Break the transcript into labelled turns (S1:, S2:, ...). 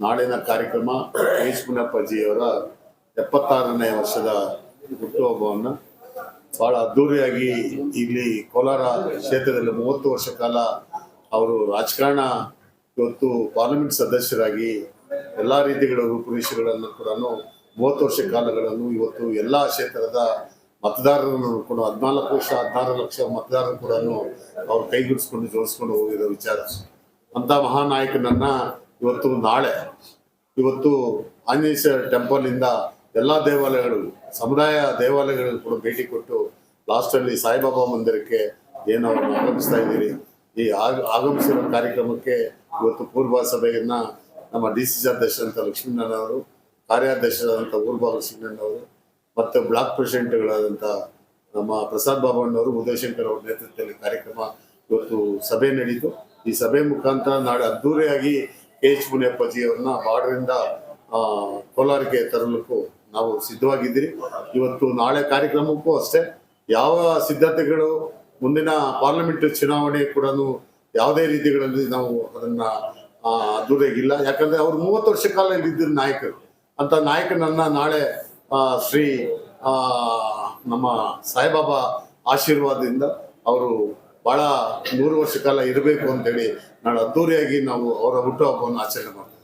S1: ನಾಳಿನ ಕಾರ್ಯಕ್ರಮ ಎಚ್ ಮುನಪ್ಪಜಿಯವರ ಎಪ್ಪತ್ತಾರನೇ ವರ್ಷದ ಹುಟ್ಟುಹಬ್ಬವನ್ನು ಬಹಳ ಅದ್ಧೂರಿಯಾಗಿ ಇಲ್ಲಿ ಕೋಲಾರ ಕ್ಷೇತ್ರದಲ್ಲಿ ಮೂವತ್ತು ವರ್ಷ ಕಾಲ ಅವರು ರಾಜಕಾರಣ ಇವತ್ತು ಪಾರ್ಲಿಮೆಂಟ್ ಸದಸ್ಯರಾಗಿ ಎಲ್ಲ ರೀತಿಗಳ ರೂಪುರೇಷೆಗಳನ್ನು ಕೂಡ ಮೂವತ್ತು ವರ್ಷ ಕಾಲಗಳನ್ನು ಇವತ್ತು ಎಲ್ಲ ಕ್ಷೇತ್ರದ ಮತದಾರರನ್ನು ಕೂಡ ಹದಿನಾಲ್ಕು ವರ್ಷ, ಹದಿನಾರು ಲಕ್ಷ ಮತದಾರರು ಕೂಡ ಅವ್ರು ಕೈಗೂಡಿಸ್ಕೊಂಡು ಜೋಡಿಸ್ಕೊಂಡು ಹೋಗಿರೋ ವಿಚಾರ. ಅಂತ ಮಹಾನಾಯಕನನ್ನ ಇವತ್ತು ನಾಳೆ, ಇವತ್ತು ಆಂಜನೇಶ್ವರ ಟೆಂಪಲ್ ಇಂದ ಎಲ್ಲಾ ದೇವಾಲಯಗಳು, ಸಮುದಾಯ ದೇವಾಲಯಗಳು ಕೂಡ ಭೇಟಿ ಕೊಟ್ಟು ಲಾಸ್ಟ್ ಅಲ್ಲಿ ಸಾಯಿಬಾಬಾ ಮಂದಿರಕ್ಕೆ ಏನು ಆಗಮಿಸ್ತಾ ಇದ್ದೀರಿ. ಈ ಆಗ, ಆಗಮಿಸಿರೋ ಕಾರ್ಯಕ್ರಮಕ್ಕೆ ಇವತ್ತು ಪೂರ್ವ ಸಭೆಯನ್ನ ನಮ್ಮ ಡಿ ಸಿ ಸಿ ಅಧ್ಯಕ್ಷರಂತ ಲಕ್ಷ್ಮೀನಾರಾಯಣ ಅವರು, ಕಾರ್ಯಾಧ್ಯಕ್ಷರಾದಂಥ ಸಿಂಗಣ್ಣ ಅವರು, ಮತ್ತು ಬ್ಲಾಕ್ ಪ್ರೆಸಿಡೆಂಟ್ಗಳಾದಂಥ ನಮ್ಮ ಪ್ರಸಾದ್ ಬಾಬಣ್ಣವರು ಉದಯಶಂಕರ್ ಅವರ ನೇತೃತ್ವದಲ್ಲಿ ಕಾರ್ಯಕ್ರಮ ಇವತ್ತು ಸಭೆ ನಡೀತು. ಈ ಸಭೆ ಮುಖಾಂತರ ನಾಳೆ ಅದ್ದೂರಿಯಾಗಿ ಎಚ್ ಮುನಿಯಪ್ಪಾಜಿ ಬಾರ್ಡ್ರಿಂದ ಕೋಲಾರಕ್ಕೆ ತರಲಿಕ್ಕೂ ನಾವು ಸಿದ್ಧವಾಗಿದ್ದೀರಿ. ಇವತ್ತು ನಾಳೆ ಕಾರ್ಯಕ್ರಮಕ್ಕೂ ಅಷ್ಟೇ. ಯಾವ ಸಿದ್ಧತೆಗಳು ಮುಂದಿನ ಪಾರ್ಲಿಮೆಂಟ್ ಚುನಾವಣೆ ಕೂಡ ಯಾವುದೇ ರೀತಿಗಳಲ್ಲಿ ನಾವು ಅದನ್ನ ದೂರಾಗಿಲ್ಲ. ಯಾಕಂದ್ರೆ ಅವ್ರು ಮೂವತ್ತು ವರ್ಷ ಕಾಲ ಇಲ್ಲಿ ಇದ್ದ ನಾಯಕರು. ಅಂತ ನಾಯಕನನ್ನ ನಾಳೆ ಶ್ರೀ ನಮ್ಮ ಸಾಯಿಬಾಬಾ ಆಶೀರ್ವಾದದಿಂದ ಅವರು ಬಹಳ ನೂರು ವರ್ಷ ಕಾಲ ಇರಬೇಕು ಅಂತೇಳಿ ನಾಳೆ ಅದ್ದೂರಿಯಾಗಿ ನಾವು ಅವರ ಹುಟ್ಟುಹಬ್ಬವನ್ನು ಆಚರಣೆ ಮಾಡ್ತೀವಿ.